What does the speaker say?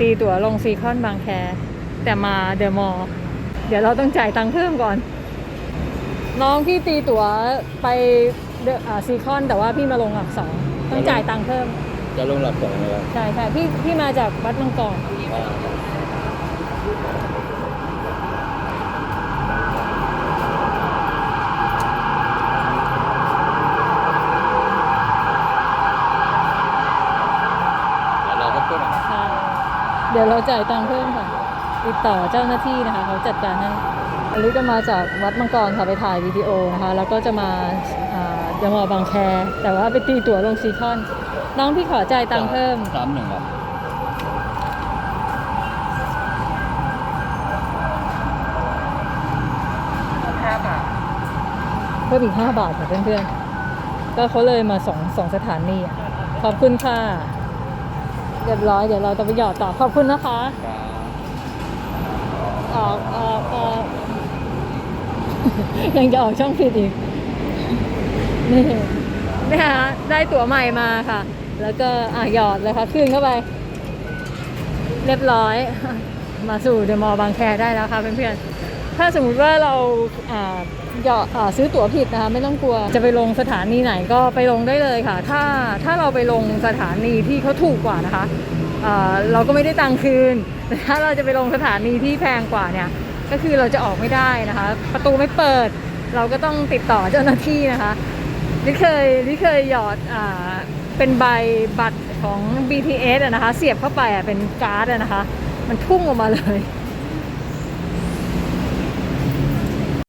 ตีตั๋วลงซีคอนบางแค แต่มาเดอะมอลล์เดี๋ยวเราต้องจ่ายตังค์เพิ่มก่อน น้องพี่ตีตั๋วไปเดอะอ่าซีคอนแต่ว่าพี่มาลงหลักสองต้องจ่ายตังค์เพิ่ม จะลงหลักสองเลยครับใช่ใช่พี่พี่มาจากวัดมังกร อ่าเดี๋ยวเราก็ขึ้นอะ ใช่เดี๋ยวเราจ่ายตังค์เพิ่มค่ะ ติดต่อเจ้าหน้าที่นะคะ เขาจัดการให้อันนี้ก็มาจากวัดมังกรค่ะไปถ่ายวิดีโอนะคะ แล้วก็จะมาอ่าเดอะมอลล์บางแค แต่ว่าไปตีตั๋วลงซีคอน น้องพี่ขอจ่ายตังค์เพิ่มสามหนึ่งครับเพิ่มอีกห้าบาทค่ะเพื่อนๆก็เขาเลยมาสองสองสถานีอะขอบคุณค่ะ เรียบร้อยเดี๋ยวเราจะไปหยอดต่อขอบคุณนะคะออกออกออกยังจะออกช่องผิดอีกนี่นี่ฮะได้ตั๋วใหม่มาค่ะ แล้วก็อะหยอดเลยค่ะขึ้นเข้าไป เรียบร้อย มาสู่เดอะมอลล์บางแคได้แล้วค่ะเพื่อนๆ ถ้าสมมุติว่าเราหยออซื้อตั๋วผิดนะคะไม่ต้องกลัวจะไปลงสถานีไหนก็ไปลงได้เลยค่ะ ถ้าถ้าเราไปลงสถานีที่เขาถูกกว่านะคะเราก็ไม่ได้ตังค์คืนแต่ถ้าเราจะไปลงสถานีที่แพงกว่าเนี่ยก็คือเราจะออกไม่ได้นะคะ ประตูไม่เปิด เราก็ต้องติดต่อเจ้าหน้าที่นะคะนี่เคยนี่เคยหยอดอเป็นใบบัตรของ BTS อะนะคะ เสียบเข้าไปเป็นการ์ดนะคะ มันพุ่งออกมาเลย